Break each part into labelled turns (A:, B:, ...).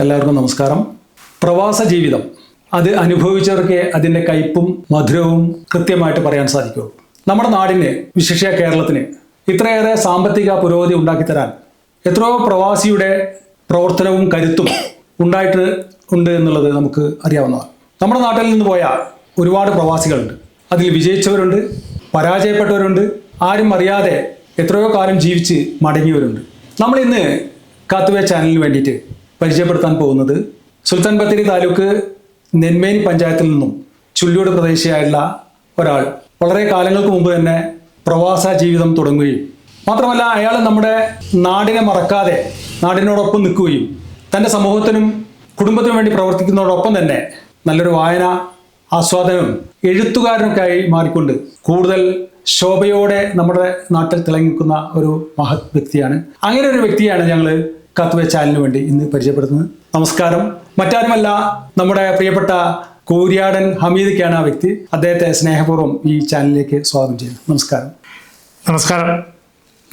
A: എല്ലാവർക്കും നമസ്കാരം. പ്രവാസ ജീവിതം അത് അനുഭവിച്ചവർക്ക് അതിന്റെ കയ്പും മധുരവും കൃത്യമായിട്ട് പറയാൻ സാധിക്കൂ. നമ്മുടെ നാടിന് വിശേഷ കേരളത്തിന് ഇത്രയേറെ സാമ്പത്തിക പുരോഗതി ഉണ്ടാക്കിത്തരാൻ എത്രയോ പ്രവാസിയുടെ പ്രവർത്തനവും കരുത്തും ഉണ്ടായിട്ട് ഉണ്ട് എന്നുള്ളത് നമുക്ക് അറിയാവുന്നതാണ്. നമ്മുടെ നാട്ടിൽ നിന്ന് പോയ ഒരുപാട് പ്രവാസികളുണ്ട്. അതിൽ വിജയിച്ചവരുണ്ട് പരാജയപ്പെട്ടവരുണ്ട് ആരും അറിയാതെ എത്രയോ കാലം ജീവിച്ച് മടങ്ങിയവരുണ്ട്. നമ്മൾ ഇന്ന് കാത്തുവേ ചാനലിന് വേണ്ടിയിട്ട് പരിചയപ്പെടുത്താൻ പോകുന്നത് സുൽത്താൻ ബത്തേരി താലൂക്ക് നെന്മേനി പഞ്ചായത്തിൽ നിന്നും ചുള്ളിയോട് പ്രദേശിയായുള്ള ഒരാൾ. വളരെ കാലങ്ങൾക്ക് മുമ്പ് തന്നെ പ്രവാസ ജീവിതം തുടങ്ങുകയും മാത്രമല്ല അയാൾ നമ്മുടെ നാടിനെ മറക്കാതെ നാടിനോടൊപ്പം നിൽക്കുകയും തന്റെ സമൂഹത്തിനും കുടുംബത്തിനും വേണ്ടി പ്രവർത്തിക്കുന്നതോടൊപ്പം തന്നെ നല്ലൊരു വായന ആസ്വാദനവും എഴുത്തുകാരനൊക്കെ ആയി മാറിക്കൊണ്ട് കൂടുതൽ ശോഭയോടെ നമ്മുടെ നാട്ടിൽ തിളങ്ങിക്കുന്ന ഒരു മഹത് വ്യക്തിയാണ്. അങ്ങനെ ഒരു വ്യക്തിയാണ് ഞങ്ങൾ കത്തുവെ ചാനലിന് വേണ്ടി ഇന്ന് പരിചയപ്പെടുത്തുന്നത്. നമസ്കാരം. മറ്റാരുമല്ല നമ്മുടെ പ്രിയപ്പെട്ട കൂരിയാടൻ ഹമീദക്കാണ് ആ വ്യക്തി. അദ്ദേഹത്തെ സ്നേഹപൂർവം ഈ ചാനലിലേക്ക് സ്വാഗതം ചെയ്യുന്നു. നമസ്കാരം.
B: നമസ്കാരം.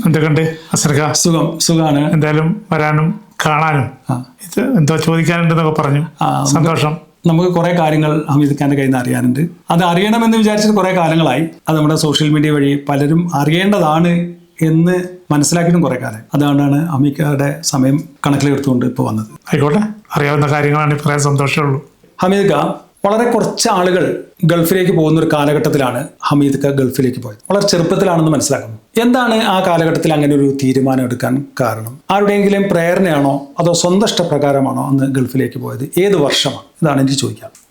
B: എന്തൊക്കെയുണ്ട്? അസർഖ
A: സുഖം. സുഖമാണ്
B: എന്തായാലും വരാനും കാണാനും. ഇത് എന്തോ ചോദിക്കാനുണ്ടെന്നൊക്കെ പറഞ്ഞു. സന്തോഷം.
A: നമുക്ക് കുറേ കാര്യങ്ങൾ ഹമീദ് ഖാന്റെ കയ്യിൽ നിന്ന് അറിയാനുണ്ട്. അത് അറിയണമെന്ന് വിചാരിച്ചത് കുറേ കാലങ്ങളായി. അത് നമ്മുടെ സോഷ്യൽ മീഡിയ വഴി പലരും അറിയേണ്ടതാണ് എന്ന് മനസ്സിലാക്കിയിട്ടും കുറെ കാലം അതുകൊണ്ടാണ് അമിക്കയുടെ സമയം കണക്കിലെടുത്തുകൊണ്ട് ഇപ്പോൾ വന്നത്.
B: ആയിക്കോട്ടെ. അറിയാവുന്ന കാര്യങ്ങളാണ് പറയാൻ സന്തോഷമുള്ളൂ.
A: ഹമീദ് ഖാ വളരെ കുറച്ച് ആളുകൾ ഗൾഫിലേക്ക് പോകുന്ന ഒരു കാലഘട്ടത്തിലാണ് ഹമീദ് ഖാ ഗൾഫിലേക്ക് പോയത്. വളരെ ചെറുപ്പത്തിലാണെന്ന് മനസ്സിലാക്കുന്നു. എന്താണ് ആ കാലഘട്ടത്തിൽ അങ്ങനെ ഒരു തീരുമാനം എടുക്കാൻ കാരണം? ആരുടെയെങ്കിലും പ്രേരണയാണോ അതോ സ്വന്തം ഇഷ്ടപ്രകാരമാണോ അന്ന് ഗൾഫിലേക്ക് പോയത്? ഏത് വർഷമാണ്? ഇതാണ് എനിക്ക് ചോദിക്കാം.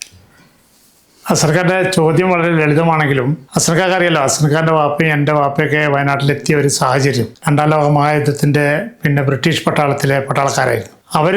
B: അസർഖാന്റെ ചോദ്യം വളരെ ലളിതമാണെങ്കിലും അസർഖാക്ക് അറിയാലോ അസർഖാന്റെ വാപ്പയും എന്റെ വാപ്പയൊക്കെ വയനാട്ടിലെത്തിയ ഒരു സാഹചര്യം. രണ്ടാം ലോക മഹായുദ്ധത്തിന്റെ പിന്നെ ബ്രിട്ടീഷ് പട്ടാളത്തിലെ പട്ടാളക്കാരായിരുന്നു. അവർ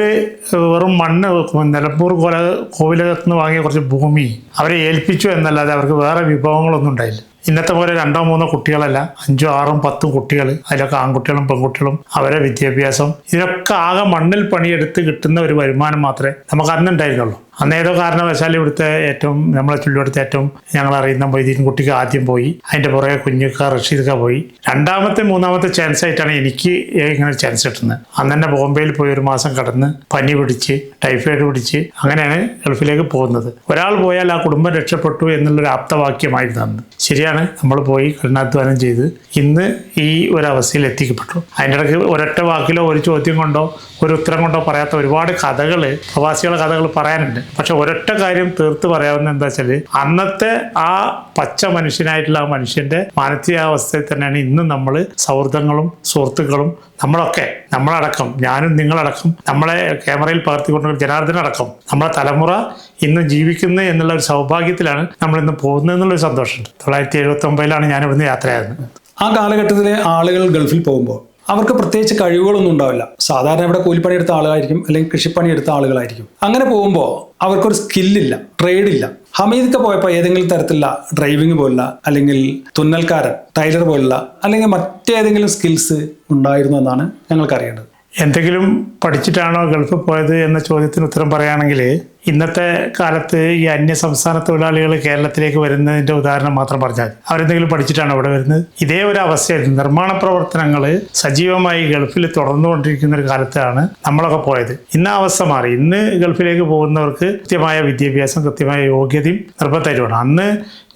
B: വെറും മണ്ണ് നിലമ്പൂർ കൊല കോവിലകത്ത് നിന്ന് വാങ്ങിയ കുറച്ച് ഭൂമി അവരെ ഏൽപ്പിച്ചു എന്നല്ലാതെ അവർക്ക് വേറെ വിഭവങ്ങളൊന്നും ഉണ്ടായില്ല. ഇന്നത്തെ പോലെ രണ്ടോ മൂന്നോ കുട്ടികളല്ല അഞ്ചോ ആറും പത്തും കുട്ടികൾ അതിലൊക്കെ ആൺകുട്ടികളും പെൺകുട്ടികളും അവരെ വിദ്യാഭ്യാസം ഇതിനൊക്കെ ആകെ മണ്ണിൽ പണിയെടുത്ത് കിട്ടുന്ന ഒരു വരുമാനം മാത്രമേ നമുക്ക് അന്നുണ്ടായിരുന്നുള്ളൂ അന്ന് ഏതോ കാരണവശാൽ ഇവിടുത്തെ ഏറ്റവും നമ്മളെ ചുള്ളിയോടുത്തെ ഏറ്റവും ഞങ്ങൾ അറിയുന്ന മൊയ്തീൻ കുട്ടിക്ക് ആദ്യം പോയി. അതിന്റെ പുറകെ കുഞ്ഞുക്ക റഷീദൊക്കെ പോയി. രണ്ടാമത്തെ മൂന്നാമത്തെ ചാൻസ് ആയിട്ടാണ് എനിക്ക് ഇങ്ങനെ ചാൻസ് കിട്ടുന്നത്. അന്ന് തന്നെ ബോംബെയിൽ പോയി ഒരു മാസം കടന്ന് പനി പിടിച്ച് ടൈഫോയിഡ് പിടിച്ച് അങ്ങനെയാണ് ഗൾഫിലേക്ക് പോകുന്നത്. ഒരാൾ പോയാൽ ആ കുടുംബം രക്ഷപ്പെട്ടു എന്നുള്ളൊരു ആപ്തവാക്യമായിരുന്നു അന്ന്. ശരിയാണ് നമ്മൾ പോയി കഠിനാധ്വാനം ചെയ്ത് ഇന്ന് ഈ ഒരു അവസ്ഥയിൽ എത്തിക്കപ്പെട്ടു. അതിന്റെ ഇടയ്ക്ക് ഒരൊറ്റ വാക്കിലോ ഒരു ചോദ്യം കൊണ്ടോ ഒരു ഉത്തരം കൊണ്ടോ പറയാത്ത ഒരുപാട് കഥകൾ പ്രവാസികളുടെ കഥകൾ പറയാനുണ്ട്. പക്ഷെ ഒരൊറ്റ കാര്യം തീർത്ത് പറയാവുന്ന എന്താ വെച്ചാൽ അന്നത്തെ ആ പച്ച മനുഷ്യനായിട്ടുള്ള ആ മനുഷ്യന്റെ മാനസികാവസ്ഥയിൽ തന്നെയാണ് ഇന്നും നമ്മൾ സൗഹൃദങ്ങളും സുഹൃത്തുക്കളും നമ്മളൊക്കെ നമ്മളടക്കം ഞാനും നിങ്ങളടക്കം നമ്മളെ ക്യാമറയിൽ പകർത്തിക്കൊണ്ടുള്ള ജനാർദ്ദനടക്കം നമ്മളെ തലമുറ ഇന്ന് ജീവിക്കുന്നത് എന്നുള്ള ഒരു സൗഭാഗ്യത്തിലാണ് നമ്മൾ ഇന്ന് പോകുന്നത് എന്നുള്ളൊരു സന്തോഷമുണ്ട്. തൊള്ളായിരത്തി എഴുപത്തി ഒമ്പതിലാണ് ഞാൻ ഇവിടുന്ന് യാത്രയാകുന്നത്
A: ആ കാലഘട്ടത്തിലെ ആളുകൾ ഗൾഫിൽ പോകുമ്പോൾ അവർക്ക് പ്രത്യേകിച്ച് കഴിവുകളൊന്നും ഉണ്ടാവില്ല. സാധാരണ ഇവിടെ കൂലിപ്പണി എടുത്ത ആളുകളായിരിക്കും അല്ലെങ്കിൽ കൃഷിപ്പണി എടുത്ത ആളുകളായിരിക്കും. അങ്ങനെ പോകുമ്പോൾ അവർക്കൊരു സ്കില്ലില്ല ട്രേഡ് ഇല്ല ഹമീദൊക്കെ പോയപ്പോൾ ഏതെങ്കിലും തരത്തിലുള്ള ഡ്രൈവിംഗ് പോലുള്ള അല്ലെങ്കിൽ തുന്നൽക്കാരൻ ടൈലർ പോലുള്ള അല്ലെങ്കിൽ മറ്റേതെങ്കിലും സ്കിൽസ് ഉണ്ടായിരുന്നു എന്നാണ് ഞങ്ങൾക്ക് അറിയേണ്ടത്
B: എന്തെങ്കിലും പഠിച്ചിട്ടാണോ ഗൾഫിൽ പോയത് എന്ന ചോദ്യത്തിന് ഉത്തരം പറയുകയാണെങ്കിൽ ഇന്നത്തെ കാലത്ത് ഈ അന്യ സംസ്ഥാന തൊഴിലാളികൾ കേരളത്തിലേക്ക് വരുന്നതിന്റെ ഉദാഹരണം മാത്രം പറഞ്ഞാൽ. അവരെന്തെങ്കിലും പഠിച്ചിട്ടാണ് അവിടെ വരുന്നത്? ഇതേ ഒരു അവസ്ഥയായിരുന്നു നിർമ്മാണ പ്രവർത്തനങ്ങൾ സജീവമായി ഗൾഫിൽ തുടർന്നുകൊണ്ടിരിക്കുന്ന ഒരു കാലത്താണ് നമ്മളൊക്കെ പോയത്. ഇന്ന് അവസ്ഥ മാറി. ഇന്ന് ഗൾഫിലേക്ക് പോകുന്നവർക്ക് കൃത്യമായ വിദ്യാഭ്യാസം കൃത്യമായ യോഗ്യതയും നിർബന്ധമായിട്ടുമാണ്. അന്ന്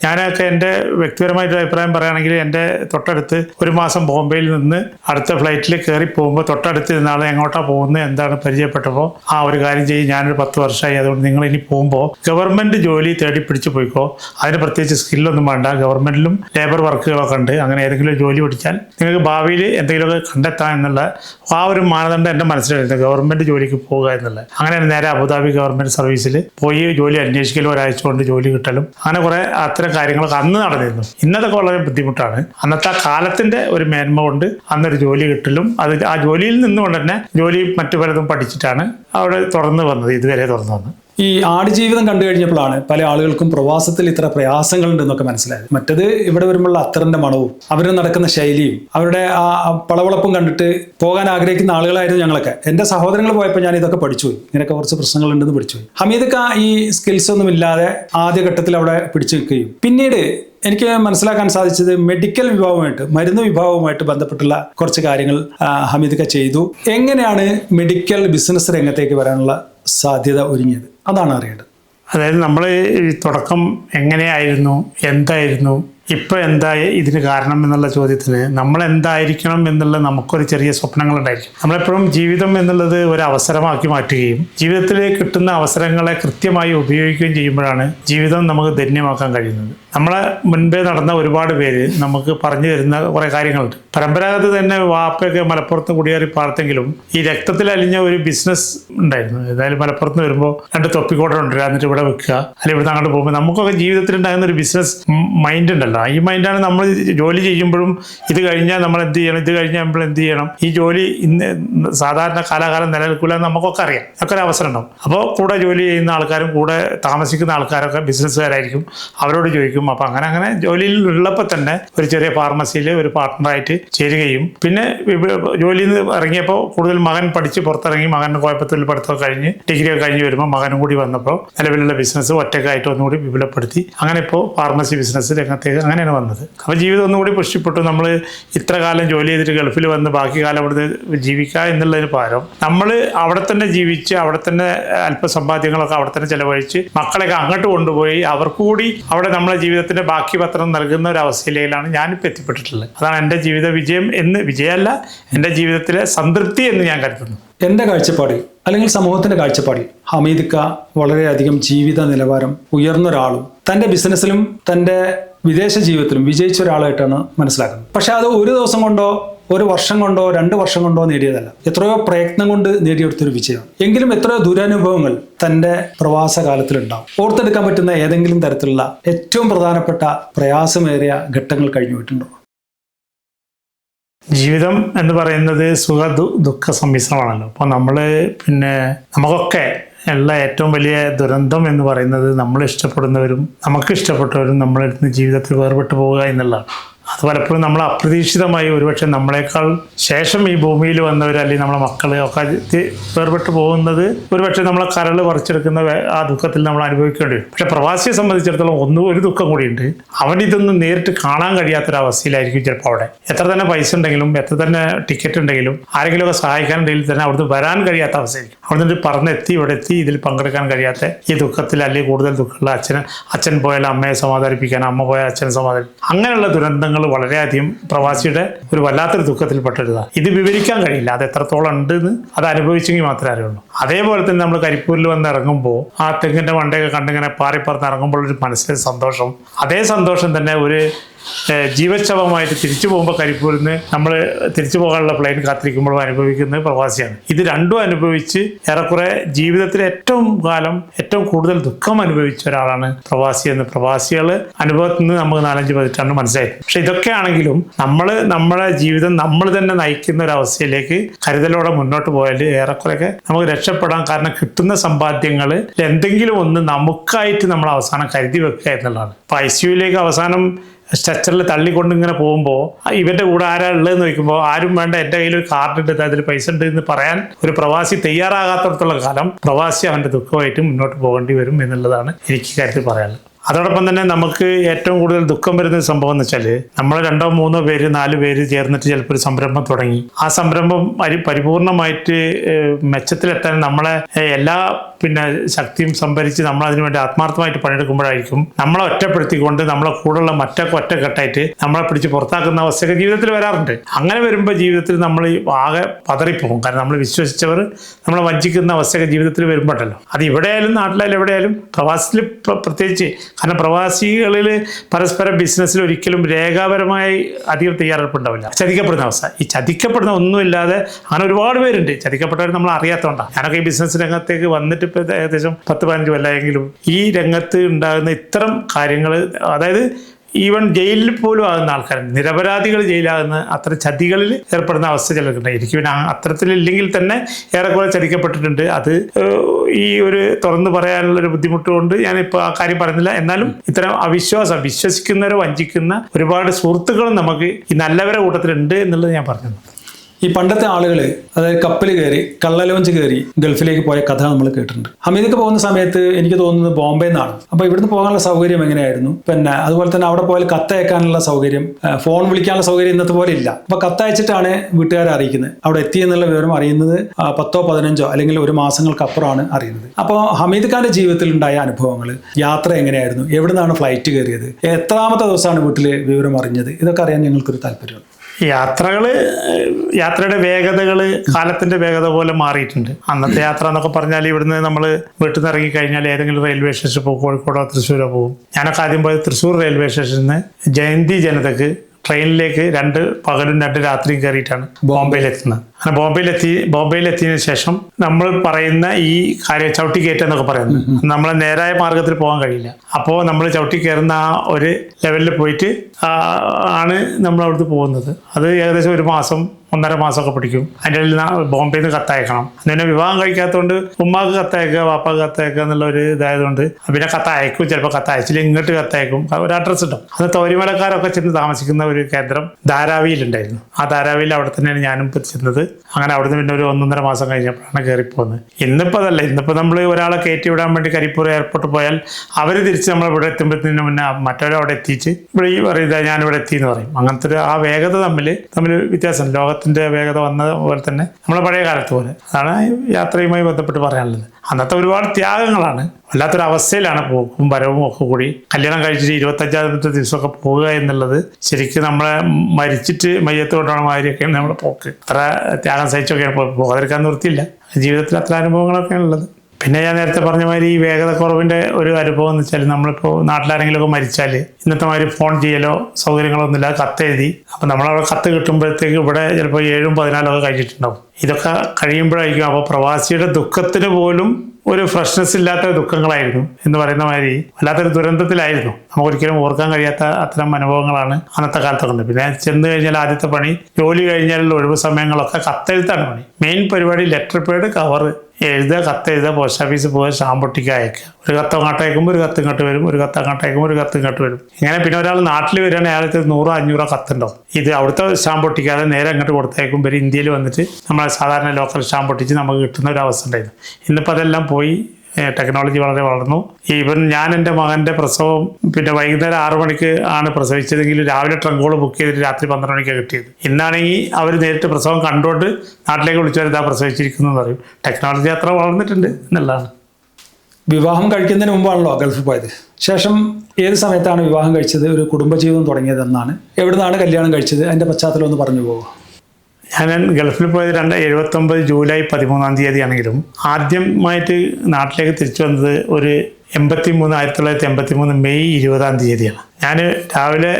B: ഞാനൊക്കെ എന്റെ വ്യക്തിപരമായിട്ട് അഭിപ്രായം പറയുകയാണെങ്കിൽ എന്റെ തൊട്ടടുത്ത് ഒരു മാസം ബോംബെയിൽ നിന്ന് അടുത്ത ഫ്ലൈറ്റിൽ കയറി പോകുമ്പോൾ തൊട്ടടുത്ത് നിന്നാളെ എങ്ങോട്ടാണ് പോകുന്നത് എന്താണ് പരിചയപ്പെട്ടപ്പോൾ ആ ഒരു കാര്യം ചെയ്യും ഞാനൊരു പത്ത് വർഷമായി അതുകൊണ്ട് നിങ്ങൾ ഇനി പോകുമ്പോൾ ഗവൺമെന്റ് ജോലി തേടി പിടിച്ച് പോയിക്കോ. അതിന് പ്രത്യേകിച്ച് സ്കില്ലൊന്നും വേണ്ട. ഗവൺമെന്റിലും ലേബർ വർക്കുകളൊക്കെ ഉണ്ട്. അങ്ങനെ ഏതെങ്കിലും ജോലി പഠിച്ചാൽ നിങ്ങൾക്ക് ഭാവിയിൽ എന്തെങ്കിലുമൊക്കെ കണ്ടെത്താം എന്നുള്ള ആ ഒരു മാനദണ്ഡം എന്റെ മനസ്സിലായിരുന്നു ഗവൺമെന്റ് ജോലിക്ക് പോകുക എന്നുള്ളത് അങ്ങനെ നേരെ അബുദാബി ഗവൺമെന്റ് സർവീസിൽ പോയി ജോലി അന്വേഷിക്കലും ഒരാഴ്ച കൊണ്ട് ജോലി കിട്ടലും. അങ്ങനെ കുറേ അത്തരം കാര്യങ്ങളൊക്കെ അന്ന് നടന്നിരുന്നു. ഇന്നതൊക്കെ വളരെ ബുദ്ധിമുട്ടാണ്. അന്നത്തെ ആ കാലത്തിന്റെ ഒരു മേന്മ കൊണ്ട് അന്നൊരു ജോലി കിട്ടലും. അത് ആ ജോലിയിൽ നിന്നുകൊണ്ട് തന്നെ ജോലി മറ്റു പലതും പഠിച്ചിട്ടാണ് അവിടെ തുറന്നു വന്നത്. ഇതുവരെ തുറന്നു വന്നത്.
A: ഈ ആടുജീവിതം കണ്ടു കഴിഞ്ഞപ്പോഴാണ് പല ആളുകൾക്കും പ്രവാസത്തിൽ ഇത്ര പ്രയാസങ്ങളുണ്ടെന്നൊക്കെ മനസ്സിലായത്. മറ്റത് ഇവിടെ വരുമ്പോഴുള്ള അത്തറിന്റെ മണവും അവർ നടക്കുന്ന ശൈലിയും അവരുടെ ആ ആ പളവളപ്പും കണ്ടിട്ട് പോകാൻ ആഗ്രഹിക്കുന്ന ആളുകളായിരുന്നു ഞങ്ങളൊക്കെ. എന്റെ സഹോദരങ്ങൾ പോയപ്പോൾ ഞാൻ ഇതൊക്കെ പഠിച്ചു ഇങ്ങനെയൊക്കെ കുറച്ച് പ്രശ്നങ്ങളുണ്ടെന്ന് പഠിച്ചു ഹമീദക്ക ഈ സ്കിൽസ് ഒന്നും ഇല്ലാതെ ആദ്യഘട്ടത്തിൽ അവിടെ പിടിച്ചു നിൽക്കുകയും പിന്നീട് എനിക്ക് മനസ്സിലാക്കാൻ സാധിച്ചത് മെഡിക്കൽ വിഭാഗവുമായിട്ട് മരുന്ന് വിഭാഗവുമായിട്ട് ബന്ധപ്പെട്ടുള്ള കുറച്ച് കാര്യങ്ങൾ ഹമീദക്ക ചെയ്തു. എങ്ങനെയാണ് മെഡിക്കൽ ബിസിനസ് രംഗത്തേക്ക് വരാനുള്ള സാധ്യത ഒരുങ്ങിയത്. അതാണ് അറിയേണ്ടത്.
B: അതായത് നമ്മൾ തുടക്കം എങ്ങനെയായിരുന്നു? എന്തായിരുന്നു? ഇപ്പം എന്തായി ഇതിന് കാരണം എന്നുള്ള ചോദ്യത്തിന് നമ്മൾ എന്തായിരിക്കണം എന്നുള്ള നമുക്കൊരു ചെറിയ സ്വപ്നങ്ങളുണ്ടായിരിക്കും. നമ്മളെപ്പോഴും ജീവിതം എന്നുള്ളത് ഒരു അവസരമാക്കി മാറ്റുകയും ജീവിതത്തിൽ കിട്ടുന്ന അവസരങ്ങളെ കൃത്യമായി ഉപയോഗിക്കുകയും ചെയ്യുമ്പോഴാണ് ജീവിതം നമുക്ക് ധന്യമാക്കാൻ കഴിയുന്നത്. നമ്മളെ മുൻപേ നടന്ന ഒരുപാട് പേര് നമുക്ക് പറഞ്ഞു തരുന്ന കുറേ കാര്യങ്ങളുണ്ട്. പരമ്പരാഗത തന്നെ വാപ്പയൊക്കെ മലപ്പുറത്ത് കുടിയേറി പാർത്തെങ്കിലും ഈ രക്തത്തിൽ അലിഞ്ഞ ഒരു ബിസിനസ് ഉണ്ടായിരുന്നു. ഏതായാലും മലപ്പുറത്ത് വരുമ്പോൾ രണ്ട് തൊപ്പിക്കോട്ട കൊണ്ടുവരിക എന്നിട്ട് ഇവിടെ വെക്കുക. അല്ലെങ്കിൽ ഇവിടെ അങ്ങോട്ട് പോകുമ്പോൾ നമുക്കൊക്കെ ജീവിതത്തിൽ ഉണ്ടാകുന്ന ഒരു ബിസിനസ് മൈൻഡ് ഉണ്ടല്ലോ. ഈ മൈൻഡാണ് നമ്മൾ ജോലി ചെയ്യുമ്പോഴും ഇത് കഴിഞ്ഞാൽ നമ്മൾ എന്ത് ചെയ്യണം ഇത് കഴിഞ്ഞാൽ നമ്മൾ എന്ത് ചെയ്യണം. ഈ ജോലി ഇന്ന് സാധാരണ കാലാകാലം നിലനിൽക്കില്ല എന്ന് നമുക്കൊക്കെ അറിയാം. ഒക്കെ ഒരു അവസരം ഉണ്ടാവും. അപ്പോൾ കൂടെ ജോലി ചെയ്യുന്ന ആൾക്കാരും കൂടെ താമസിക്കുന്ന ആൾക്കാരൊക്കെ ബിസിനസ്സുകാരായിരിക്കും. അവരോട് ചോദിക്കും. അപ്പോൾ അങ്ങനെ അങ്ങനെ ജോലിയിൽ ഉള്ളപ്പോൾ തന്നെ ഒരു ചെറിയ ഫാർമസിയിൽ ഒരു പാർട്ട്ണറായിട്ട് ചേരുകയും. പിന്നെ ജോലിയിൽ നിന്ന് ഇറങ്ങിയപ്പോൾ കൂടുതൽ മകൻ പഠിച്ച് പുറത്തിറങ്ങി മകൻ കോയപ്പത്തിൽ പഠിത്തമൊക്കെ കഴിഞ്ഞ് ഡിഗ്രി ഒക്കെ കഴിഞ്ഞ് വരുമ്പോൾ മകനും കൂടി വന്നപ്പോൾ നിലവിലുള്ള ബിസിനസ് ഒറ്റക്കായിട്ട് ഒന്നുകൂടി വിപുലപ്പെടുത്തി. അങ്ങനെ ഇപ്പോൾ ഫാർമസി ബിസിനസ് രംഗത്തേക്ക് അങ്ങനെയാണ് വന്നത്. അപ്പോൾ ജീവിതം ഒന്നുകൂടി പുഷ്ടിപ്പെട്ടു. നമ്മൾ ഇത്ര കാലം ജോലി ചെയ്തിട്ട് ഗൾഫിൽ വന്ന് ബാക്കി കാലം അവിടുന്ന് ജീവിക്കുക എന്നുള്ളതിന് പകരം നമ്മൾ അവിടെ തന്നെ ജീവിച്ച് അവിടെ തന്നെ അല്പസമ്പാദ്യങ്ങളൊക്കെ അവിടെ തന്നെ ചിലവഴിച്ച് മക്കളെയൊക്കെ അങ്ങോട്ട് കൊണ്ടുപോയി അവർക്കൂടി അവിടെ നമ്മളെ ജീവിതത്തിന്റെ ബാക്കി പത്രം നൽകുന്ന ഒരു അവസ്ഥയിലാണ് ഞാനിപ്പോൾ എത്തിപ്പെട്ടിട്ടുള്ളത്. അതാണ് എന്റെ ജീവിത വിജയം എന്ന് വിജയമല്ല എന്റെ ജീവിതത്തിലെ സംതൃപ്തി എന്ന് ഞാൻ കരുതുന്നു.
A: എന്റെ കാഴ്ചപ്പാടിൽ അല്ലെങ്കിൽ സമൂഹത്തിന്റെ കാഴ്ചപ്പാടിൽ ഹമീദ്ക്ക വളരെയധികം ജീവിത നിലവാരം ഉയർന്ന ഒരാളും തന്റെ ബിസിനസ്സിലും തന്റെ വിദേശ ജീവിതത്തിലും വിജയിച്ച ഒരാളായിട്ടാണ് മനസ്സിലാക്കുന്നത്. പക്ഷെ അത് ഒരു ദിവസം കൊണ്ടോ ഒരു വർഷം കൊണ്ടോ രണ്ട് വർഷം കൊണ്ടോ നേടിയതല്ല. എത്രയോ പ്രയത്നം കൊണ്ട് നേടിയെടുത്തൊരു വിജയമാണ്. എങ്കിലും എത്രയോ ദുരനുഭവങ്ങൾ തന്റെ പ്രവാസ കാലത്തിലുണ്ടാവും. ഓർത്തെടുക്കാൻ പറ്റുന്ന ഏതെങ്കിലും തരത്തിലുള്ള ഏറ്റവും പ്രധാനപ്പെട്ട പ്രയാസമേറിയ ഘട്ടങ്ങൾ കഴിഞ്ഞു പോയിട്ടുണ്ടോ.
B: ജീവിതം എന്ന് പറയുന്നത് സുഖ ദുഃഖ സമ്മിശ്രമാണല്ലോ. അപ്പോൾ നമ്മൾ പിന്നെ നമുക്കൊക്കെ ഉള്ള ഏറ്റവും വലിയ ദുരന്തം എന്ന് പറയുന്നത് നമ്മൾ ഇഷ്ടപ്പെടുന്നവരും നമുക്ക് ഇഷ്ടപ്പെട്ടവരും നമ്മളെടുത്ത് ജീവിതത്തിൽ വേർപെട്ടു പോവുക എന്നുള്ളതാണ്. അത് പലപ്പോഴും നമ്മൾ അപ്രതീക്ഷിതമായി ഒരുപക്ഷെ നമ്മളെക്കാൾ ശേഷം ഈ ഭൂമിയിൽ വന്നവർ അല്ലെങ്കിൽ നമ്മളെ മക്കൾ ഒക്കെ വേർപെട്ടു പോകുന്നത് ഒരുപക്ഷെ നമ്മളെ കരൾ പറിച്ചെടുക്കുന്ന ആ ദുഃഖത്തിൽ നമ്മൾ അനുഭവിക്കേണ്ടി വരും. പക്ഷെ പ്രവാസിയെ സംബന്ധിച്ചിടത്തോളം ഒന്നും ഒരു ദുഃഖം കൂടിയുണ്ട്. അവൻ ഇതൊന്നും നേരിട്ട് കാണാൻ കഴിയാത്തൊരവസ്ഥയിലായിരിക്കും ചിലപ്പോൾ അവിടെ. എത്ര തന്നെ പൈസ ഉണ്ടെങ്കിലും എത്ര തന്നെ ടിക്കറ്റ് ഉണ്ടെങ്കിലും ആരെങ്കിലുമൊക്കെ സഹായിക്കാനുണ്ടെങ്കിൽ തന്നെ അവിടുന്ന് വരാൻ കഴിയാത്ത അവസ്ഥയായിരിക്കും. അവിടുന്ന് പറഞ്ഞെത്തി ഇവിടെ എത്തി ഇതിൽ പങ്കെടുക്കാൻ കഴിയാത്ത ഈ ദുഃഖത്തിൽ അല്ലെങ്കിൽ കൂടുതൽ ദുഃഖമുള്ള അച്ഛന് അച്ഛൻ പോയാൽ അമ്മയെ സമാധാനിപ്പിക്കാൻ അമ്മ പോയാൽ അച്ഛനെ സമാധാനിപ്പിക്കാൻ. അങ്ങനെയുള്ള ദുരന്തങ്ങൾ വളരെയധികം പ്രവാസിയുടെ ഒരു വല്ലാത്തൊരു ദുഃഖത്തിൽപ്പെട്ടൊരിതാണ് ഇത് വിവരിക്കാൻ കഴിയില്ല. അത് എത്രത്തോളം ഉണ്ട് എന്ന് അത് അനുഭവിച്ചെങ്കിൽ മാത്രമേ അറിയുള്ളൂ. അതേപോലെ തന്നെ നമ്മൾ കരിപ്പൂരിൽ വന്ന് ഇറങ്ങുമ്പോൾ ആ തെങ്ങിന്റെ മണ്ടയൊക്കെ കണ്ടിങ്ങനെ പാറിപ്പറന്ന് ഇറങ്ങുമ്പോൾ ഒരു മനസ്സിലെ സന്തോഷം. അതേ സന്തോഷം തന്നെ ഒരു ജീവച്ഛവമായിട്ട് തിരിച്ചു പോകുമ്പോൾ കരിപ്പൂരിൽ നിന്ന് നമ്മൾ തിരിച്ചു പോകാനുള്ള പ്ലെയിൻ കാത്തിരിക്കുമ്പോൾ അനുഭവിക്കുന്നത് പ്രവാസിയാണ്. ഇത് രണ്ടും അനുഭവിച്ച് ഏറെക്കുറെ ജീവിതത്തിൽ ഏറ്റവും കാലം ഏറ്റവും കൂടുതൽ ദുഃഖം അനുഭവിച്ച ഒരാളാണ് പ്രവാസി എന്ന് പ്രവാസികൾ അനുഭവത്തിൽ നിന്ന് നമുക്ക് നാലഞ്ച് പതിറ്റാണ്ട് മനസ്സിലായി. പക്ഷെ ഇതൊക്കെ ആണെങ്കിലും നമ്മൾ നമ്മുടെ ജീവിതം നമ്മൾ തന്നെ നയിക്കുന്ന ഒരു അവസ്ഥയിലേക്ക് കരുതലോടെ മുന്നോട്ട് പോയാൽ ഏറെക്കുറെയൊക്കെ നമുക്ക് രക്ഷപ്പെടാൻ കാരണം കിട്ടുന്ന സമ്പാദ്യങ്ങൾ എന്തെങ്കിലും ഒന്ന് നമുക്കായിട്ട് നമ്മൾ അവസാനം കരുതി വെക്കുക എന്നുള്ളതാണ്. ഇപ്പൊ ഐ സിയുയിലേക്ക് അവസാനം സ്ട്രക്ചറിൽ തള്ളിക്കൊണ്ട് ഇങ്ങനെ പോകുമ്പോൾ ഇവന്റെ കൂടെ ആരാ ഉള്ളതെന്ന് ചോദിക്കുമ്പോൾ ആരും വേണ്ട എന്റെ കയ്യിൽ ഒരു കാർഡ് ഉണ്ട് അതിൽ പൈസ ഉണ്ട് എന്ന് പറയാൻ ഒരു പ്രവാസി തയ്യാറാകാത്തടത്തോളം കാലം പ്രവാസി അവന്റെ ദുഃഖമായിട്ട് മുന്നോട്ട് പോകേണ്ടി വരും എന്നുള്ളതാണ് എനിക്ക് കാര്യത്തിൽ പറയാനുള്ളത്. അതോടൊപ്പം തന്നെ നമുക്ക് ഏറ്റവും കൂടുതൽ ദുഃഖം വരുന്ന സംഭവം എന്ന് വെച്ചാൽ നമ്മൾ രണ്ടോ മൂന്നോ പേര് നാല് പേര് ചേർന്നിട്ട് ചിലപ്പോൾ ഒരു സംരംഭം തുടങ്ങി. ആ സംരംഭം പരി പരിപൂർണമായിട്ട് മെച്ചത്തിലെത്താൻ നമ്മളെ എല്ലാ പിന്നെ ശക്തിയും സംഭരിച്ച് നമ്മൾ അതിനു വേണ്ടി ആത്മാർത്ഥമായിട്ട് പണിയെടുക്കുമ്പോഴായിരിക്കും നമ്മളെ ഒറ്റപ്പെടുത്തിക്കൊണ്ട് നമ്മളെ കൂടെയുള്ള മറ്റൊക്കെ ഒറ്റക്കെട്ടായിട്ട് നമ്മളെ പിടിച്ച് പുറത്താക്കുന്ന അവസ്ഥയൊക്കെ ജീവിതത്തിൽ വരാറുണ്ട്. അങ്ങനെ വരുമ്പോൾ ജീവിതത്തിൽ നമ്മൾ ആകെ പതറിപ്പോകും. കാരണം നമ്മൾ വിശ്വസിച്ചവർ നമ്മളെ വഞ്ചിക്കുന്ന അവസ്ഥയൊക്കെ ജീവിതത്തിൽ വരുമ്പോഴല്ലോ. അത് ഇവിടെയായാലും നാട്ടിലായാലും എവിടെയായാലും പ്രവാസത്തിൽ പ്രത്യേകിച്ച് കാരണം പ്രവാസികളിൽ പരസ്പരം ബിസിനസ്സിൽ ഒരിക്കലും രേഖാപരമായി അധികം തയ്യാറെടുപ്പുണ്ടാവില്ല. ചതിക്കപ്പെടുന്ന അവസ്ഥ. ഈ ചതിക്കപ്പെടുന്ന ഒന്നുമില്ലാതെ അങ്ങനെ ഒരുപാട് പേരുണ്ട്. ചതിക്കപ്പെട്ടവർ നമ്മൾ അറിയാത്തതുകൊണ്ടാണ് ഞാനൊക്കെ ഈ ബിസിനസ് രംഗത്തേക്ക് വന്നിട്ട് ഇപ്പോൾ ഏകദേശം പത്ത് പതിനഞ്ച് കൊല്ലമെങ്കിലും ഈ രംഗത്ത് ഉണ്ടാകുന്ന ഇത്തരം കാര്യങ്ങൾ അതായത് ഈവൻ ജയിലിൽ പോലും ആകുന്ന ആൾക്കാർ നിരപരാധികൾ ജയിലാകുന്ന അത്ര ചതികളിൽ ഏർപ്പെടുന്ന അവസ്ഥ ചിലർക്കുണ്ട്. എനിക്ക് പിന്നെ അത്തരത്തിലില്ലെങ്കിൽ തന്നെ ഏറെക്കുറെ ചതിക്കപ്പെട്ടിട്ടുണ്ട്. അത് ഈ ഒരു തുറന്നു പറയാനുള്ള ഒരു ബുദ്ധിമുട്ട് കൊണ്ട് ഞാനിപ്പോൾ ആ കാര്യം പറയുന്നില്ല. എന്നാലും ഇത്തരം അവിശ്വാസം വിശ്വസിക്കുന്നവരെ വഞ്ചിക്കുന്ന ഒരുപാട് സുഹൃത്തുക്കളും നമുക്ക് ഈ നല്ലവരെ കൂട്ടത്തിലുണ്ട് എന്നുള്ളത് ഞാൻ പറഞ്ഞു
A: ഈ പണ്ടത്തെ ആളുകൾ അതായത് കപ്പൽ കയറി കള്ളലോഞ്ച് കയറി ഗൾഫിലേക്ക് പോയ കഥ നമ്മൾ കേട്ടിട്ടുണ്ട്. അമേരിക്ക പോകുന്ന സമയത്ത് എനിക്ക് തോന്നുന്നത് ബോംബെ നിന്നാണ് അപ്പോൾ ഇവിടുന്ന് പോകാനുള്ള സൗകര്യം എങ്ങനെയായിരുന്നു? പിന്നെ അതുപോലെ തന്നെ അവിടെ പോയാൽ കത്തയക്കാനുള്ള സൗകര്യം ഫോൺ വിളിക്കാനുള്ള സൗകര്യം ഇന്നത്തെ പോലെ ഇല്ല. അപ്പോൾ കത്തയച്ചിട്ടാണ് വീട്ടുകാരെ അറിയിക്കുന്നത്. അവിടെ എത്തി എന്നുള്ള വിവരം അറിയുന്നത് പത്തോ പതിനഞ്ചോ അല്ലെങ്കിൽ ഒരു മാസങ്ങൾക്ക് അപ്പുറമാണ് അറിയുന്നത്. അപ്പോൾ ഹമീദ് ഖാന്റെ ജീവിതത്തിൽ ഉണ്ടായ അനുഭവങ്ങൾ യാത്ര എങ്ങനെയായിരുന്നു? എവിടുന്നാണ് ഫ്ലൈറ്റ് കയറിയത്? എത്രാമത്തെ ദിവസമാണ് വീട്ടിൽ വിവരം അറിഞ്ഞത്? ഇതൊക്കെ അറിയാൻ ഞങ്ങൾക്കൊരു താല്പര്യമുണ്ട്.
B: യാത്രകൾ യാത്രയുടെ വേഗതകൾ കാലത്തിന്റെ വേഗത പോലെ മാറിയിട്ടുണ്ട്. അന്നത്തെ യാത്ര എന്നൊക്കെ പറഞ്ഞാൽ ഇവിടുന്ന് നമ്മൾ വീട്ടിൽ നിന്ന് ഇറങ്ങി കഴിഞ്ഞാൽ ഏതെങ്കിലും റെയിൽവേ സ്റ്റേഷനിൽ പോകും കോഴിക്കോടോ തൃശ്ശൂരോ പോകും. ഞാനൊക്കെ ആദ്യം പോയത് തൃശ്ശൂർ റെയിൽവേ സ്റ്റേഷനിൽ നിന്ന് ജയന്തി ജനതക്ക് ട്രെയിനിലേക്ക് രണ്ട് പകലും രണ്ട് രാത്രിയും കയറിയിട്ടാണ് ബോംബെയിലെത്തുന്നത്. അങ്ങനെ ബോംബെയിലെത്തി ബോംബെയിലെത്തിയതിനു ശേഷം നമ്മൾ പറയുന്ന ഈ കാര്യം ചവിട്ടി കയറ്റം എന്നൊക്കെ പറയുന്നത്. നമ്മൾ നേരായ മാർഗത്തിൽ പോകാൻ കഴിയില്ല. അപ്പോൾ നമ്മൾ ചവിട്ടി കയറുന്ന ആ ഒരു ലെവലിൽ പോയിട്ട് ആണ് നമ്മൾ അവിടുത്തെ പോകുന്നത്. അത് ഏകദേശം ഒരു മാസം ഒന്നര മാസമൊക്കെ പിടിക്കും. അതിന്റെ ഇടയിൽ നിന്ന് ബോംബെയിൽ നിന്ന് കത്തയക്കണം. അങ്ങനെ വിവാഹം കഴിക്കാത്തതുകൊണ്ട് ഉമ്മാക്ക് കത്തയക്കുക വാപ്പാക്ക് കത്തയക്കുക എന്നുള്ള ഒരു ഇതായതുകൊണ്ട് പിന്നെ കത്ത അയക്കും ചിലപ്പോൾ കത്ത അയച്ചില്ല ഇങ്ങോട്ട് കത്തയക്കും. ഒരു അഡ്രസ്സ് ഉണ്ടാവും അത് തോരിമലക്കാരൊക്കെ ചെന്ന് താമസിക്കുന്ന ഒരു കേന്ദ്രം ധാരാവിയിലുണ്ടായിരുന്നു. ആ ധാരാവിയിൽ അവിടെ തന്നെയാണ് ഞാനും ചെന്നത്. അങ്ങനെ അവിടുന്ന് പിന്നെ ഒരു ഒന്നൊന്നര മാസം കഴിഞ്ഞപ്പോഴാണ് കയറിപ്പോകുന്നത് ഇന്നിപ്പോൾ അതല്ല ഇന്നിപ്പോൾ നമ്മൾ ഒരാളെ കയറ്റി വിടാൻ വേണ്ടി കരിപ്പൂർ എയർപോർട്ട് പോയാൽ അവർ തിരിച്ച് നമ്മൾ ഇവിടെ എത്തുമ്പോഴത്തേന് മുന്നേ മറ്റൊരാൾ അവിടെ എത്തിച്ച് ഇവിടെ ഈ പറയുന്നത് ഞാനിവിടെ എത്തി എന്ന് പറയും. അങ്ങനത്തെ ഒരു ആ വേഗത തമ്മിൽ തമ്മിൽ വ്യത്യാസം. ലോകത്തിന്റെ വേഗത വന്ന പോലെ തന്നെ നമ്മളെ പഴയ കാലത്ത് പോലെ. അതാണ് യാത്രയുമായി ബന്ധപ്പെട്ട് പറയാനുള്ളത്. അന്നത്തെ ഒരുപാട് ത്യാഗങ്ങളാണ്. വല്ലാത്തൊരു അവസ്ഥയിലാണ് പോക്കും വരവും ഒക്കെ കൂടി. കല്യാണം കഴിച്ചിട്ട് ഇരുപത്തഞ്ചാമത്തെ ദിവസമൊക്കെ പോവുക എന്നുള്ളത് ശരിക്കും നമ്മളെ മരിച്ചിട്ട് മയ്യത്ത് മാതിരിയൊക്കെയാണ് നമ്മുടെ പോക്ക്. അത്ര ത്യാഗം സഹിച്ചൊക്കെയാണ് പോകാതിരിക്കാൻ നിർത്തിയില്ല. ജീവിതത്തിൽ അത്ര അനുഭവങ്ങളൊക്കെയാണ് ഉള്ളത് പിന്നെ ഞാൻ നേരത്തെ പറഞ്ഞ മാതിരി ഈ വേഗത കുറവിന്റെ ഒരു അനുഭവം എന്ന് വെച്ചാൽ നമ്മളിപ്പോൾ നാട്ടിലാരെങ്കിലുമൊക്കെ മരിച്ചാൽ ഇന്നത്തെ മാതിരി ഫോൺ ചെയ്യലോ സൗകര്യങ്ങളൊന്നുമില്ല കത്തെഴുതി. അപ്പം നമ്മളവിടെ കത്ത് കിട്ടുമ്പോഴത്തേക്ക് ഇവിടെ ചിലപ്പോൾ ഏഴും ഒക്കെ കഴിഞ്ഞിട്ടുണ്ടാവും. ഇതൊക്കെ കഴിയുമ്പോഴായിരിക്കും. അപ്പോൾ പ്രവാസിയുടെ ദുഃഖത്തിന് പോലും ഒരു ഫ്രഷ്നെസ് ഇല്ലാത്ത ദുഃഖങ്ങളായിരുന്നു എന്ന് പറയുന്ന മാതിരി വല്ലാത്തൊരു ദുരന്തത്തിലായിരുന്നു. നമുക്ക് ഒരിക്കലും ഓർക്കാൻ കഴിയാത്ത അത്തരം അനുഭവങ്ങളാണ് അന്നത്തെ കാലത്തൊക്കെ ഉണ്ട് പിന്നെ ചെന്ന് കഴിഞ്ഞാൽ ആദ്യത്തെ പണി ജോലി കഴിഞ്ഞാലുള്ള ഒഴിവ് സമയങ്ങളൊക്കെ കത്തെഴുത്താണ് പണി. മെയിൻ പരിപാടി ലെറ്റർ പേഡ് കവർ എഴുതുക കത്ത് എഴുതുക പോസ്റ്റ് ഓഫീസിൽ പോയി സ്റ്റാമ്പൊട്ടിക്ക് അയക്കുക. ഒരു കത്ത് അങ്ങോട്ട് അയക്കുമ്പോൾ ഒരു കത്ത് ഇങ്ങോട്ട് വരും ഒരു കത്ത് അങ്ങോട്ട് അയക്കുമ്പോൾ ഒരു കത്ത് ഇങ്ങോട്ട് വരും. ഇങ്ങനെ പിന്നെ ഒരാൾ നാട്ടിൽ വരികയാണെങ്കിൽ അയാൾക്ക് നൂറോ അഞ്ഞൂറോ കത്തുണ്ടാവും ഇത് അവിടുത്തെ സ്റ്റാമ്പ് ഒട്ടിക്കാതെ നേരെ അങ്ങോട്ട് കൊടുത്തേക്കും ഇവർ ഇന്ത്യയിൽ വന്നിട്ട് നമ്മളെ സാധാരണ ലോക്കൽ സ്റ്റാമ്പൊട്ടിച്ച് നമുക്ക് കിട്ടുന്ന ഒരു അവസ്ഥ ഉണ്ടായിരുന്നു. ഇന്നിപ്പോൾ അതെല്ലാം പോയി ടെക്നോളജി വളരെ വളർന്നു. ഈവൻ ഞാൻ എന്റെ മകന്റെ പ്രസവം പിന്നെ വൈകുന്നേരം ആറു മണിക്ക് ആണ് പ്രസവിച്ചതെങ്കിൽ രാവിലെ ട്രങ്കോൾ ബുക്ക് ചെയ്തിട്ട് രാത്രി പന്ത്രണ്ട് മണിക്കാണ് കിട്ടിയത്. ഇന്നാണെങ്കിൽ അവർ നേരിട്ട് പ്രസവം കണ്ടുകൊണ്ട് നാട്ടിലേക്ക് വിളിച്ചു വരുതാ പ്രസവിച്ചിരിക്കുന്നു എന്ന് പറയും. ടെക്നോളജി അത്ര വളർന്നിട്ടുണ്ട് എന്നുള്ളതാണ്.
A: വിവാഹം കഴിക്കുന്നതിന് മുമ്പാണല്ലോ ഗൾഫിൽ പോയത്. ശേഷം ഏത് സമയത്താണ് വിവാഹം കഴിച്ചത്? ഒരു കുടുംബജീവിതം തുടങ്ങിയതെന്നാണ്. എവിടുന്നാണ് കല്യാണം കഴിച്ചത്? അതിന്റെ പശ്ചാത്തലം ഒന്ന് പറഞ്ഞു പോകുക
B: ഞാൻ ഗൾഫിൽ പോയത് രണ്ട് എഴുപത്തൊമ്പത് ജൂലൈ പതിമൂന്നാം തീയതി ആണെങ്കിലും ആദ്യമായിട്ട് നാട്ടിലേക്ക് തിരിച്ചു വന്നത് ഒരു എൺപത്തി മൂന്ന് ആയിരത്തി തൊള്ളായിരത്തി എൺപത്തി മൂന്ന് മെയ് ഇരുപതാം തീയതിയാണ്. ഞാൻ രാവിലെ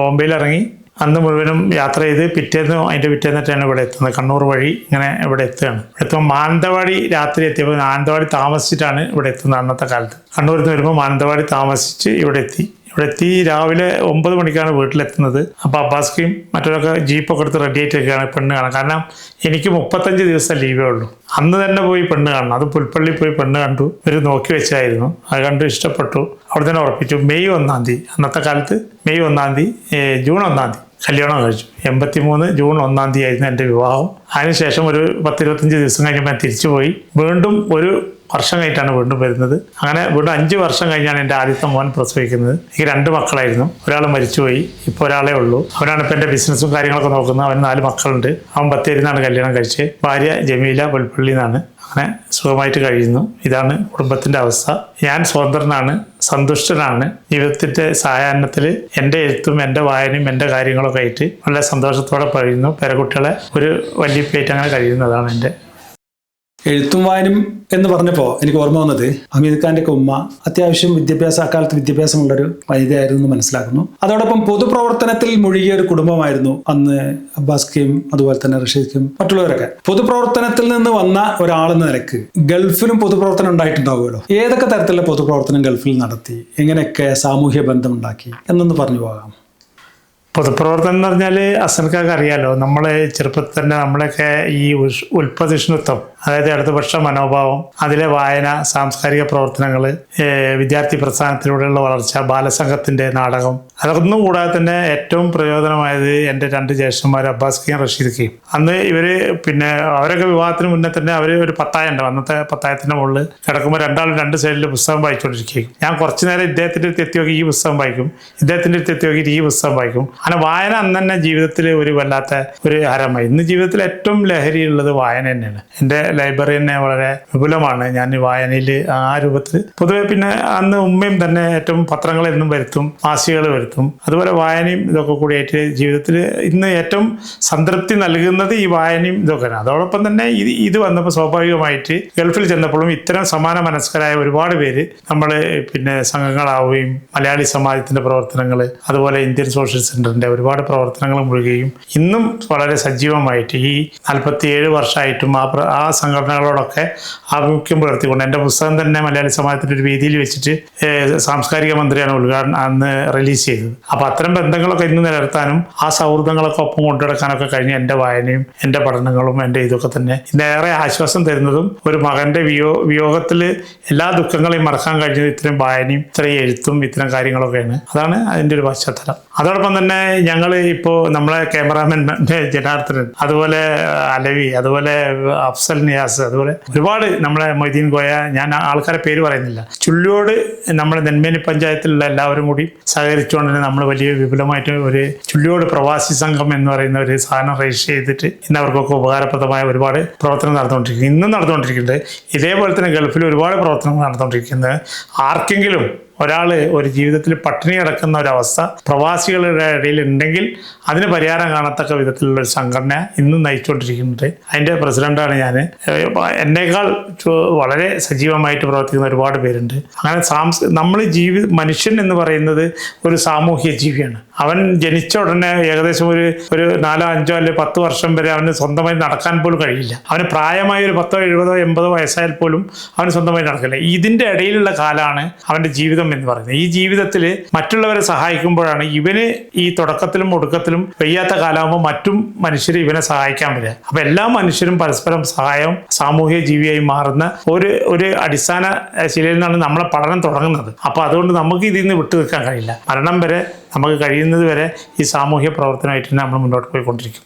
B: ബോംബെയിൽ ഇറങ്ങി അന്ന് മുഴുവനും യാത്ര ചെയ്ത് പിറ്റേന്ന് അതിന്റെ പിറ്റേന്നിട്ടാണ് ഇവിടെ എത്തുന്നത്. കണ്ണൂർ വഴി ഇങ്ങനെ ഇവിടെ എത്തുകയാണ്. എത്തുമ്പോൾ മാനന്തവാടി രാത്രി എത്തിയപ്പോൾ മാനന്തവാടി താമസിച്ചിട്ടാണ് ഇവിടെ എത്തുന്നത് അന്നത്തെ കാലത്ത്. കണ്ണൂരിൽ നിന്ന് വരുമ്പോൾ മാനന്തവാടി താമസിച്ച് ഇവിടെ എത്തി. ഇവിടെ രാവിലെ ഒമ്പത് മണിക്കാണ് വീട്ടിലെത്തുന്നത്. അപ്പോൾ അബ്ബാസ്കയും മറ്റൊരൊക്കെ ജീപ്പൊക്കെ എടുത്ത് റെഡി ആയിട്ടൊക്കെയാണ് പെണ്ണ് കാണാൻ. കാരണം എനിക്ക് മുപ്പത്തഞ്ച് ദിവസം ലീവേ ഉള്ളൂ. അന്ന് തന്നെ പോയി പെണ്ണ് കാണണം. അത് പുൽപ്പള്ളി പോയി പെണ്ണ് കണ്ടു. ഇവർ നോക്കി വെച്ചായിരുന്നു. അത് കണ്ടു ഇഷ്ടപ്പെട്ടു. അവിടെ തന്നെ ഉറപ്പിച്ചു. മെയ് ഒന്നാം തീയതി. അന്നത്തെ കാലത്ത് മെയ് ഒന്നാം തീയതി ജൂൺ ഒന്നാം തീയതി കല്യാണം കഴിച്ചു. എൺപത്തി മൂന്ന് ജൂൺ ഒന്നാം തീയതി ആയിരുന്നു എന്റെ വിവാഹം. അതിനുശേഷം ഒരു പത്തിരുപത്തഞ്ച് ദിവസം കഴിഞ്ഞപ്പോൾ ഞാൻ തിരിച്ചുപോയി. വീണ്ടും ഒരു വർഷം കഴിഞ്ഞിട്ടാണ് വീണ്ടും വരുന്നത്. അങ്ങനെ വീണ്ടും അഞ്ച് വർഷം കഴിഞ്ഞാണ് എന്റെ ആദ്യത്തെ മോൻ പ്രസവിക്കുന്നത്. എനിക്ക് രണ്ട് മക്കളായിരുന്നു. ഒരാൾ മരിച്ചുപോയി. ഇപ്പോൾ ഒരാളെ ഉള്ളൂ. അവനാണ് ഇപ്പം എന്റെ ബിസിനസ്സും കാര്യങ്ങളൊക്കെ നോക്കുന്നത്. അവന് നാല് മക്കളുണ്ട്. അവൻ ബത്തേരിന്നാണ് കല്യാണം കഴിച്ച് ഭാര്യ ജമീല പുൽപ്പള്ളി എന്നാണ്. അങ്ങനെ സുഖമായിട്ട് കഴിയുന്നു. ഇതാണ് കുടുംബത്തിന്റെ അവസ്ഥ. ഞാൻ സ്വതന്ത്രനാണ് സന്തുഷ്ടനാണ്. ജീവിതത്തിന്റെ സായാഹ്നത്തിൽ എന്റെ എഴുത്തും എന്റെ വായനയും എന്റെ കാര്യങ്ങളൊക്കെ ആയിട്ട് നല്ല സന്തോഷത്തോടെ കഴിയുന്നു പേരക്കുട്ടികളെ ഒരു വലിയ പേറ്റ് അങ്ങനെ കഴിയുന്നതാണ് എന്റെ
A: എഴുത്തും വായനും എന്ന് പറഞ്ഞപ്പോൾ എനിക്ക് ഓർമ്മ വന്നത് അമീദ് ഖാന്റെ ഉമ്മ അത്യാവശ്യം വിദ്യാഭ്യാസ അക്കാലത്ത് വിദ്യാഭ്യാസമുള്ളൊരു വനിതയായിരുന്നു എന്ന് മനസ്സിലാക്കുന്നു. അതോടൊപ്പം പൊതുപ്രവർത്തനത്തിൽ മുഴുകിയ ഒരു കുടുംബമായിരുന്നു അന്ന് അബ്ബാസ് കെയും അതുപോലെ തന്നെ റഷീദ് മറ്റുള്ളവരൊക്കെ. പൊതുപ്രവർത്തനത്തിൽ നിന്ന് വന്ന ഒരാളെന്ന നിലയ്ക്ക് ഗൾഫിലും പൊതുപ്രവർത്തനം ഉണ്ടായിട്ടുണ്ടാവുമല്ലോ. ഏതൊക്കെ തരത്തിലുള്ള പൊതുപ്രവർത്തനം ഗൾഫിൽ നടത്തി? എങ്ങനെയൊക്കെ സാമൂഹ്യ ബന്ധം ഉണ്ടാക്കി എന്നൊന്ന് പറഞ്ഞു പോകാം.
B: പൊതുപ്രവർത്തനം എന്ന് പറഞ്ഞാൽ അസൽക്കാർക്ക് അറിയാലോ നമ്മളെ ചെറുപ്പത്തിൽ തന്നെ നമ്മളൊക്കെ ഈ ഉൽപ്പതിഷ്ണുത്വം അതായത് ഇടതുപക്ഷ മനോഭാവം അതിലെ വായന സാംസ്കാരിക പ്രവർത്തനങ്ങൾ വിദ്യാർത്ഥി പ്രസ്ഥാനത്തിലൂടെയുള്ള വളർച്ച ബാലസംഘത്തിന്റെ നാടകം അതൊന്നും കൂടാതെ തന്നെ ഏറ്റവും പ്രയോജനമായത് എന്റെ രണ്ട് ജ്യേഷ്ഠന്മാർ അബ്ബാസ് ഖീം റഷീദ് ഖീം അന്ന് ഇവർ പിന്നെ അവരൊക്കെ വിവാഹത്തിന് മുന്നേ തന്നെ അവർ ഒരു പത്തായം ഉണ്ട് അന്നത്തെ പത്തായത്തിന്റെ മുകളിൽ കിടക്കുമ്പോൾ രണ്ടാളും രണ്ട് സൈഡിൽ പുസ്തകം വായിച്ചുകൊണ്ടിരിക്കും ഞാൻ കുറച്ചു നേരം ഇദ്ദേഹത്തിന്റെ എത്തി നോക്കി ഈ പുസ്തകം വായിക്കും ഇദ്ദേഹത്തിന്റെ അടുത്ത് എത്തി നോക്കി ഈ പുസ്തകം വായിക്കും. അങ്ങനെ വായന അന്ന് തന്നെ ജീവിതത്തിൽ ഒരു വല്ലാത്ത ഒരു ഹരമായി. ഇന്ന് ജീവിതത്തിൽ ഏറ്റവും ലഹരിയുള്ളത് വായന തന്നെയാണ്. എന്റെ ലൈബ്രറി തന്നെ വളരെ വിപുലമാണ്. ഞാൻ വായനയിൽ ആ രൂപത്തിൽ പൊതുവെ പിന്നെ അന്ന് ഉമ്മയും തന്നെ ഏറ്റവും പത്രങ്ങൾ എന്നും വരുത്തും മാസികകൾ വരുത്തും. അതുപോലെ വായനയും ഇതൊക്കെ കൂടി ആയിട്ട് ജീവിതത്തിൽ ഇന്ന് ഏറ്റവും സംതൃപ്തി നൽകുന്നത് ഈ വായനയും ഇതൊക്കെയാണ് അതോടൊപ്പം തന്നെ ഇത് ഇത് വന്നപ്പോൾ സ്വാഭാവികമായിട്ട് ഗൾഫിൽ ചെന്നപ്പോഴും ഇത്തരം സമാന മനസ്കരായ ഒരുപാട് പേര് നമ്മൾ പിന്നെ സംഘങ്ങളാവുകയും മലയാളി സമാജത്തിന്റെ പ്രവർത്തനങ്ങൾ അതുപോലെ ഇന്ത്യൻ സോഷ്യൽ സെന്ററിന്റെ ഒരുപാട് പ്രവർത്തനങ്ങൾ മുഴുകുകയും ഇന്നും വളരെ സജീവമായിട്ട് ഈ നാൽപ്പത്തിയേഴ് വർഷമായിട്ടും ആ ആ സംഘടനകളോടൊക്കെ ആഭിമുഖ്യം പുലർത്തിക്കൊണ്ട് എന്റെ പുസ്തകം തന്നെ മലയാളി സമാജത്തിന്റെ ഒരു വേദിയിൽ വെച്ചിട്ട് സാംസ്കാരിക മന്ത്രിയാണ് ഉദ്ഘാടനം അന്ന് റിലീസ് ചെയ്തത്. അപ്പൊ അത്തരം ബന്ധങ്ങളൊക്കെ ഇന്ന് നിലനിർത്താനും ആ സൗഹൃദങ്ങളൊക്കെ ഒപ്പം കൊണ്ടുനടക്കാനൊക്കെ കഴിഞ്ഞ എന്റെ വായനയും എന്റെ പഠനങ്ങളും എന്റെ ഇതൊക്കെ തന്നെ ഇന്നേറെ ആശ്വാസം തരുന്നതും ഒരു മകന്റെ വിയോ വിയോഗത്തിൽ എല്ലാ ദുഃഖങ്ങളെയും മറക്കാൻ കഴിഞ്ഞത് ഇത്തരം വായനയും ഇത്രയും എഴുത്തും ഇത്തരം കാര്യങ്ങളൊക്കെയാണ്. അതാണ് അതിന്റെ ഒരു പശ്ചാത്തലം. അതോടൊപ്പം തന്നെ ഞങ്ങൾ ഇപ്പോൾ നമ്മളെ ക്യാമറാമാൻ ജനാർദ്ദനൻ അതുപോലെ അലവി അതുപോലെ അഫ്സൽ നിയാസ് അതുപോലെ ഒരുപാട് നമ്മളെ മൊയ്തീൻ ഗോയ ഞാൻ ആൾക്കാരെ പേര് പറയുന്നില്ല. ചുള്ളിയോട് നമ്മുടെ നെന്മേനി പഞ്ചായത്തിലുള്ള എല്ലാവരും കൂടി സഹകരിച്ചുകൊണ്ട് തന്നെ നമ്മൾ വലിയ വിപുലമായിട്ട് ഒരു ചുള്ളിയോട് പ്രവാസി സംഘം എന്ന് പറയുന്ന ഒരു സാധനം രജിസ്റ്റർ ചെയ്തിട്ട് ഇന്ന് അവർക്കൊക്കെ ഉപകാരപ്രദമായ ഒരുപാട് പ്രവർത്തനം നടന്നുകൊണ്ടിരിക്കുന്നു. ഇന്നും നടന്നുകൊണ്ടിരിക്കുന്നുണ്ട്. ഇതേപോലെ തന്നെ ഗൾഫിൽ ഒരുപാട് പ്രവർത്തനങ്ങൾ നടന്നുകൊണ്ടിരിക്കുന്നത് ആർക്കെങ്കിലും ഒരാൾ ഒരു ജീവിതത്തിൽ പട്ടിണി കിടക്കുന്ന ഒരവസ്ഥ പ്രവാസികളുടെ ഇടയിൽ ഉണ്ടെങ്കിൽ അതിന് പരിഹാരം കാണത്തക്ക വിധത്തിലുള്ള ഒരു സംഘടന ഇന്നും നയിച്ചുകൊണ്ടിരിക്കുന്നുണ്ട് അതിന്റെ പ്രസിഡന്റാണ് ഞാൻ എന്നേക്കാൾ വളരെ സജീവമായിട്ട് പ്രവർത്തിക്കുന്ന ഒരുപാട് പേരുണ്ട്. അങ്ങനെ സാംസ് നമ്മൾ ജീവി മനുഷ്യൻ എന്ന് പറയുന്നത് ഒരു സാമൂഹ്യ ജീവിയാണ്. അവൻ ജനിച്ച ഉടനെ ഏകദേശം ഒരു ഒരു നാലോ അഞ്ചോ അല്ലെങ്കിൽ പത്ത് വർഷം വരെ അവന് സ്വന്തമായി നടക്കാൻ പോലും കഴിയില്ല. അവന് പ്രായമായ ഒരു പത്തോ എഴുപതോ എൺപതോ വയസ്സായാൽ പോലും അവന് സ്വന്തമായി നടക്കില്ല. ഇതിന്റെ ഇടയിലുള്ള കാലമാണ് അവന്റെ ജീവിതം എന്ന് പറയുന്നത്. ഈ ജീവിതത്തിൽ മറ്റുള്ളവരെ സഹായിക്കുമ്പോഴാണ് ഇവന് ഈ തുടക്കത്തിലും ഒടുക്കത്തിലും വയ്യാത്ത കാലമാകുമ്പോൾ മറ്റും മനുഷ്യർ ഇവനെ സഹായിക്കാൻ വരിക. അപ്പൊ എല്ലാ മനുഷ്യരും പരസ്പരം സഹായം സാമൂഹിക ജീവിയായി മാറുന്ന ഒരു ഒരു അടിസ്ഥാന ശിലയിൽ നിന്നാണ് നമ്മളെ പഠനം തുടങ്ങുന്നത്. അപ്പോൾ അതുകൊണ്ട് നമുക്ക് ഇതിൽ നിന്ന് വിട്ടു നിൽക്കാൻ കഴിയില്ല. മരണം വരെ നമുക്ക് കഴിയുന്നത് വരെ ഈ സാമൂഹ്യ പ്രവർത്തനമായിട്ട് തന്നെ നമ്മൾ മുന്നോട്ട് പോയിക്കൊണ്ടിരിക്കും.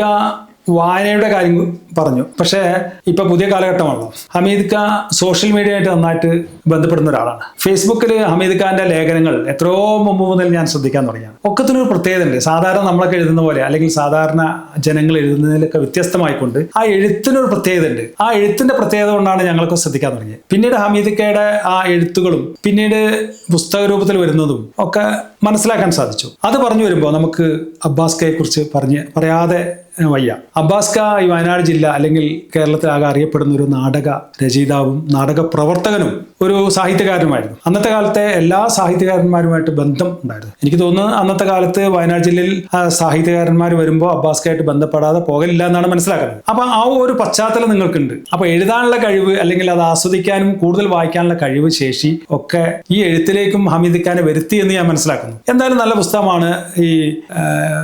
A: ഖാ വായനയുടെ കാര്യം പറഞ്ഞു. പക്ഷേ ഇപ്പൊ പുതിയ കാലഘട്ടമാണല്ലോ. ഹമീദ് ഖാ സോഷ്യൽ മീഡിയ ആയിട്ട് നന്നായിട്ട് ബന്ധപ്പെടുന്ന ഒരാളാണ്. ഫേസ്ബുക്കിൽ ഹമീദ് ഖാന്റെ ലേഖനങ്ങൾ എത്രയോ മുമ്പ് മുതൽ ഞാൻ ശ്രദ്ധിക്കാൻ തുടങ്ങിയാണ്. ഒക്കത്തിനൊരു പ്രത്യേകത ഉണ്ട് സാധാരണ നമ്മളൊക്കെ എഴുതുന്ന പോലെ അല്ലെങ്കിൽ സാധാരണ ജനങ്ങൾ എഴുതുന്നതിലൊക്കെ വ്യത്യസ്തമായിക്കൊണ്ട് ആ എഴുത്തിനൊരു പ്രത്യേകത ഉണ്ട് ആ എഴുത്തിന്റെ പ്രത്യേകത കൊണ്ടാണ് ഞങ്ങളൊക്കെ ശ്രദ്ധിക്കാൻ തുടങ്ങിയത്. പിന്നീട് ഹമീദ് ഖയുടെ ആ എഴുത്തുകളും പിന്നീട് പുസ്തക രൂപത്തിൽ വരുന്നതും ഒക്കെ മനസ്സിലാക്കാൻ സാധിച്ചു. അത് പറഞ്ഞു വരുമ്പോൾ നമുക്ക് അബ്ബാസ്കയെ കുറിച്ച് പറഞ്ഞ് പറയാതെ വയ്യ. അബ്ബാസ്ക ഈ വയനാട് ജില്ല അല്ലെങ്കിൽ കേരളത്തിലാകെ അറിയപ്പെടുന്ന ഒരു നാടക രചയിതാവും നാടക പ്രവർത്തകനും ഒരു സാഹിത്യകാരനുമായിരുന്നു. അന്നത്തെ കാലത്തെ എല്ലാ സാഹിത്യകാരന്മാരുമായിട്ട് ബന്ധം ഉണ്ടായിരുന്നു. എനിക്ക് തോന്നുന്നു അന്നത്തെ കാലത്ത് വയനാട് ജില്ലയിൽ സാഹിത്യകാരന്മാർ വരുമ്പോൾ അബ്ബാസ്കയായിട്ട് ബന്ധപ്പെടാതെ പോകലില്ല എന്നാണ് മനസ്സിലാക്കുന്നത്. അപ്പൊ ആ ഒരു പശ്ചാത്തലം നിങ്ങൾക്കുണ്ട്. അപ്പൊ എഴുതാനുള്ള കഴിവ് അല്ലെങ്കിൽ അത് ആസ്വദിക്കാനും കൂടുതൽ വായിക്കാനുള്ള കഴിവ് ശേഷി ഒക്കെ ഈ എഴുത്തിലേക്കും ഹമീദ് ഖാനെ വരുത്തി എന്ന് ഞാൻ മനസ്സിലാക്കുന്നു. എന്തായാലും നല്ല പുസ്തകമാണ് ഈ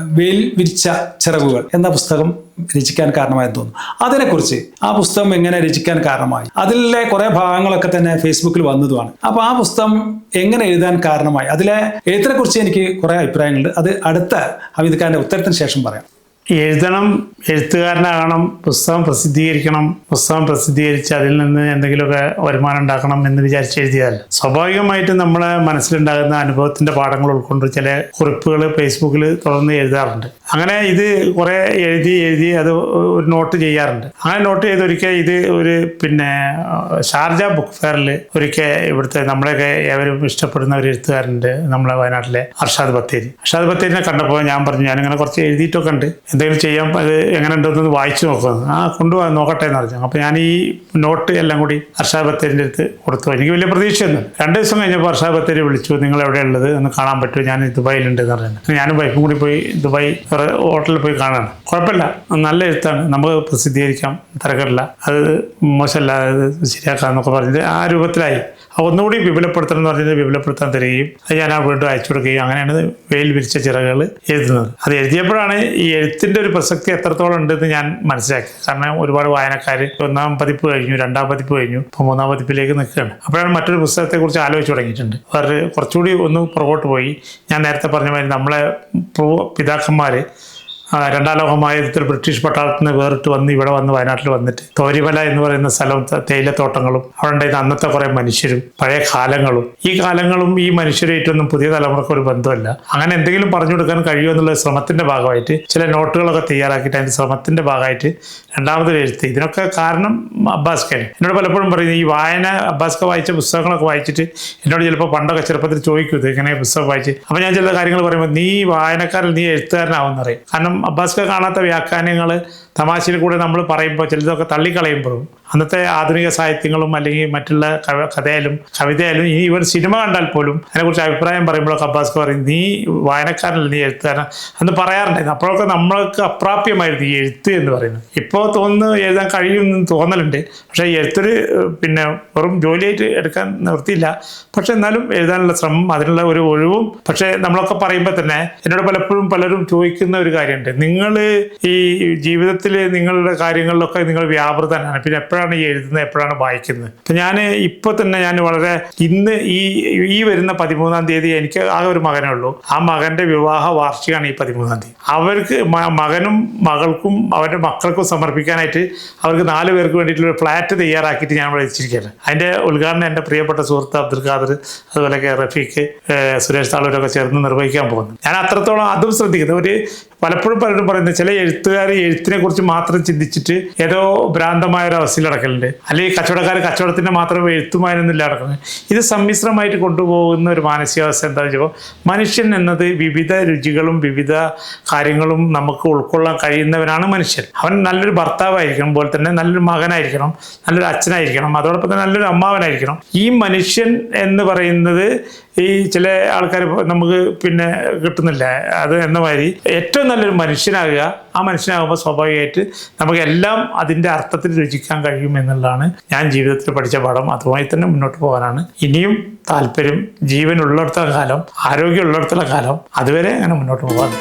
A: വെയിൽ വിരിച്ച ചിറകുകൾ എന്ന പുസ്തകം രചിക്കാൻ കാരണമായെന്ന് തോന്നുന്നു. അതിനെക്കുറിച്ച് ആ പുസ്തകം എങ്ങനെ രചിക്കാൻ കാരണമായി? അതിലെ കുറെ ഭാഗങ്ങളൊക്കെ തന്നെ ഫേസ്ബുക്കിൽ വന്നതുമാണ്. അപ്പോൾ ആ പുസ്തകം എങ്ങനെ എഴുതാൻ കാരണമായി? അതിലെ എഴുത്തിനെ കുറിച്ച് എനിക്ക് കുറേ അഭിപ്രായങ്ങളുണ്ട്. അത് അടുത്ത ഹമീദ് ഖാന്റെ ഉത്തരത്തിന് ശേഷം പറയാം.
B: എഴുതണം എഴുത്തുകാരനാകണം പുസ്തകം പ്രസിദ്ധീകരിക്കണം പുസ്തകം പ്രസിദ്ധീകരിച്ച് അതിൽ നിന്ന് എന്തെങ്കിലുമൊക്കെ വരുമാനം ഉണ്ടാക്കണം എന്ന് വിചാരിച്ച് എഴുതിയാൽ സ്വാഭാവികമായിട്ടും നമ്മളെ മനസ്സിലുണ്ടാകുന്ന അനുഭവത്തിന്റെ പാഠങ്ങൾ ഉൾക്കൊണ്ട് ചില കുറിപ്പുകൾ ഫേസ്ബുക്കിൽ തുടർന്ന് എഴുതാറുണ്ട്. അങ്ങനെ ഇത് കുറെ എഴുതി എഴുതി അത് ഒരു നോട്ട് ചെയ്യാറുണ്ട്. അങ്ങനെ നോട്ട് ചെയ്ത് ഒരിക്കൽ ഇത് ഒരു പിന്നെ ഷാർജ ബുക്ക് ഫെയറിൽ ഒരിക്കൽ ഇവിടുത്തെ നമ്മളെയൊക്കെ ഏവരും ഇഷ്ടപ്പെടുന്ന ഒരു എഴുത്തുകാരുണ്ട് നമ്മളെ വയനാട്ടിലെ അർഷാദ് ബത്തേരി. അർഷാദ് ബത്തേരിനെ കണ്ടപ്പോൾ ഞാൻ പറഞ്ഞു ഞാനിങ്ങനെ കുറച്ച് എഴുതിയിട്ടൊക്കെ ഉണ്ട്. എന്തെങ്കിലും ചെയ്യാൻ അത് എങ്ങനെ ഉണ്ടെന്ന് വായിച്ചു നോക്കുന്നത് ആ കൊണ്ടുപോകാൻ നോക്കട്ടെ എന്ന് പറഞ്ഞു. അപ്പോൾ ഞാൻ ഈ നോട്ട് എല്ലാം കൂടി ഹർഷാ ബത്തേരിന്റെ അടുത്ത് കൊടുത്തു. എനിക്ക് വലിയ പ്രതീക്ഷയൊന്നും രണ്ട് ദിവസം കഴിഞ്ഞപ്പോൾ ഹർഷാ ബത്തേരി വിളിച്ചു നിങ്ങൾ എവിടെയുള്ളത് എന്ന് കാണാൻ പറ്റുമോ? ഞാൻ ദുബായിലുണ്ട് എന്ന് പറയുന്നത് ഞാനും വൈഫും കൂടി പോയി ദുബായ് ഹോട്ടലിൽ പോയി കാണാണ്. കുഴപ്പമില്ല. നല്ല എഴുത്താണ്. നമുക്ക് പ്രസിദ്ധീകരിക്കാം. തിരക്കില്ല. അത് മോശമല്ല. അത് ശരിയാക്കാം എന്നൊക്കെ പറഞ്ഞിട്ട് ആ രൂപത്തിലായി. ഒന്നുകൂടി വിപുലപ്പെടുത്തണം എന്ന് പറഞ്ഞാൽ വിപുലപ്പെടുത്താൻ തരികയും അത് ഞാൻ ആ വീണ്ടും അയച്ചു കൊടുക്കുകയും അങ്ങനെയാണ് വെയിൽ വിരിച്ച ചിറകുകൾ എഴുതുന്നത്. അത് എഴുതിയപ്പോഴാണ് ഈ എഴുത്തിന്റെ ഒരു പ്രസക്തി എത്രത്തോളം ഉണ്ടെന്ന് ഞാൻ മനസ്സിലാക്കി കാരണം ഒരുപാട് വായനക്കാർ ഒന്നാം പതിപ്പ് കഴിഞ്ഞു രണ്ടാം പതിപ്പ് കഴിഞ്ഞു ഇപ്പോൾ മൂന്നാം പതിപ്പിലേക്ക് നിൽക്കുകയാണ്. അപ്പോഴാണ് മറ്റൊരു പുസ്തകത്തെക്കുറിച്ച് ആലോചിച്ച് തുടങ്ങിയിട്ടുണ്ട്. അവർ കുറച്ചുകൂടി ഒന്ന് പുറകോട്ട് പോയി. ഞാൻ നേരത്തെ പറഞ്ഞ മാതിരി നമ്മളെ പിതാക്കന്മാർ രണ്ടാം ലോകമായത്തിൽ ബ്രിട്ടീഷ് പട്ടാളത്തിൽ നിന്ന് വേറിട്ട് വന്ന് ഇവിടെ വന്ന് വയനാട്ടിൽ വന്നിട്ട് തോരിമല എന്ന് പറയുന്ന സ്ഥലം തേയിലത്തോട്ടങ്ങളും അവിടെ ഉണ്ടായിരുന്ന അന്നത്തെ കുറേ മനുഷ്യരും പഴയ കാലങ്ങളും. ഈ കാലങ്ങളും ഈ മനുഷ്യരായിട്ടൊന്നും പുതിയ തലമുറയ്ക്ക് ഒരു ബന്ധമല്ല. അങ്ങനെ എന്തെങ്കിലും പറഞ്ഞു കൊടുക്കാൻ കഴിയുമോ എന്നുള്ള ശ്രമത്തിന്റെ ഭാഗമായിട്ട് ചില നോട്ടുകളൊക്കെ തയ്യാറാക്കിയിട്ട് അതിന്റെ ശ്രമത്തിന്റെ ഭാഗമായിട്ട് രണ്ടാമത് എഴുത്ത്. ഇതിനൊക്കെ കാരണം അബ്ബാസ് ഖാൻ. എന്നോട് പലപ്പോഴും പറയുന്നത് ഈ വായന അബ്ബാസ് ഖാൻ വായിച്ച പുസ്തകങ്ങളൊക്കെ വായിച്ചിട്ട് എന്നോട് ചിലപ്പോൾ പണ്ടൊക്കെ ചെറുപ്പത്തിൽ ചോദിക്കും ഇത് ഇങ്ങനെ പുസ്തകം വായിച്ച്? അപ്പോൾ ഞാൻ ചില കാര്യങ്ങൾ പറയുമ്പോൾ നീ വായനക്കാരൻ നീ എഴുത്തുകാരനാവുന്നറിയാം കാരണം അബ്ബാസ് ഖാൻ കാണാത്ത വ്യാഖ്യാനങ്ങൾ തമാശയിൽ കൂടെ നമ്മൾ പറയുമ്പോൾ ചിലതൊക്കെ തള്ളിക്കളയുമ്പോഴും അന്നത്തെ ആധുനിക സാഹിത്യങ്ങളും അല്ലെങ്കിൽ മറ്റുള്ള കഥയിലും കവിതയിലും ഇനി ഇവർ സിനിമ കണ്ടാൽ പോലും അതിനെക്കുറിച്ച് അഭിപ്രായം പറയുമ്പോഴൊക്കെ അബ്ബാസ് പറയും നീ വായനക്കാരനല്ല നീ എഴുത്തുകാരൻ അന്ന് പറയാറുണ്ടായിരുന്നു. അപ്പോഴൊക്കെ നമ്മൾക്ക് അപ്രാപ്യമായിരുന്നു ഈ എഴുത്ത് എന്ന് പറയുന്നത്. ഇപ്പോൾ തോന്നുന്നു എഴുതാൻ കഴിയുമെന്ന് തോന്നലുണ്ട്. പക്ഷേ എഴുത്തൊരു പിന്നെ വെറും ജോലിയായിട്ട് എടുക്കാൻ നിർത്തിയില്ല പക്ഷെ എന്നാലും എഴുതാനുള്ള ശ്രമം അതിനുള്ള ഒരു ഒഴിവും. പക്ഷേ നമ്മളൊക്കെ പറയുമ്പോൾ തന്നെ എന്നോട് പലപ്പോഴും പലരും ചോദിക്കുന്ന ഒരു കാര്യമുണ്ട്. നിങ്ങൾ ഈ ജീവിതത്തിൽ നിങ്ങളുടെ കാര്യങ്ങളിലൊക്കെ നിങ്ങൾ വ്യാപൃതനാണ്. പിന്നെ എപ്പോഴാണ് ഈ എഴുതുന്നത് എപ്പോഴാണ് വായിക്കുന്നത്? അപ്പം ഞാൻ ഇപ്പോൾ തന്നെ ഞാൻ വളരെ ഇന്ന് ഈ ഈ വരുന്ന പതിമൂന്നാം തീയതി എനിക്ക് ആ ഒരു മകനേ ഉള്ളൂ. ആ മകന്റെ വിവാഹ വാർഷികമാണ് ഈ പതിമൂന്നാം തീയതി. അവർക്ക് മകനും മകൾക്കും അവരുടെ മക്കൾക്കും സമർപ്പിക്കാനായിട്ട് അവർക്ക് നാല് പേർക്ക് വേണ്ടിയിട്ടുള്ള ഒരു ഫ്ലാറ്റ് തയ്യാറാക്കിയിട്ട് ഞാൻ വിളിച്ചിരിക്കുകയാണ് അതിന്റെ ഉദ്ഘാടനം എന്റെ പ്രിയപ്പെട്ട സുഹൃത്ത് അബ്ദുൽ ഖാദർ അതുപോലെ റഫീഖ് സുരേഷ് താളൂരൊക്കെ ചേർന്ന് നിർവഹിക്കാൻ പോകുന്നു. ഞാൻ അത്രത്തോളം അതും ശ്രദ്ധിക്കുന്നത് ഒരു പലപ്പോഴും പലരും പറയുന്നത് ചില എഴുത്തുകാർ എഴുത്തിനെ കുറിച്ച് മാത്രം ചിന്തിച്ചിട്ട് ഏതോ ഭ്രാന്തമായ ഒരു അവസ്ഥയിൽ അടക്കലുണ്ട് അല്ലെങ്കിൽ കച്ചവടക്കാർ കച്ചവടത്തിന്റെ മാത്രം എഴുത്തുമായിരുന്നില്ല അടക്കുന്നത് ഇത് സമ്മിശ്രമായിട്ട് കൊണ്ടുപോകുന്ന ഒരു മാനസികാവസ്ഥ എന്താണെന്ന് വെച്ചപ്പോൾ മനുഷ്യൻ എന്നത് വിവിധ രുചികളും വിവിധ കാര്യങ്ങളും നമുക്ക് ഉൾക്കൊള്ളാൻ കഴിയുന്നവനാണ് മനുഷ്യൻ. അവൻ നല്ലൊരു ഭർത്താവായിരിക്കണം പോലെ തന്നെ നല്ലൊരു മകനായിരിക്കണം നല്ലൊരു അച്ഛനായിരിക്കണം അതോടൊപ്പം തന്നെ നല്ലൊരു അമ്മാവനായിരിക്കണം. ഈ മനുഷ്യൻ എന്ന് പറയുന്നത് ഈ ചില ആൾക്കാർ നമുക്ക് പിന്നെ കിട്ടുന്നില്ല. അത് എന്ന മാതിരി ഏറ്റവും നല്ലൊരു മനുഷ്യനാകുക ആ മനുഷ്യനാകുമ്പോൾ സ്വാഭാവികമായിട്ട് നമുക്ക് എല്ലാം അതിന്റെ അർത്ഥത്തിൽ രചിക്കാൻ കഴിയും എന്നുള്ളതാണ് ഞാൻ ജീവിതത്തിൽ പഠിച്ച പാഠം. അതുമായി തന്നെ മുന്നോട്ട് പോകാനാണ്. ഇനിയും താല്പര്യം ജീവൻ ഉള്ളിടത്തുള്ള കാലം ആരോഗ്യം ഉള്ളിടത്തുള്ള കാലം അതുവരെ അങ്ങനെ മുന്നോട്ട് പോകാൻ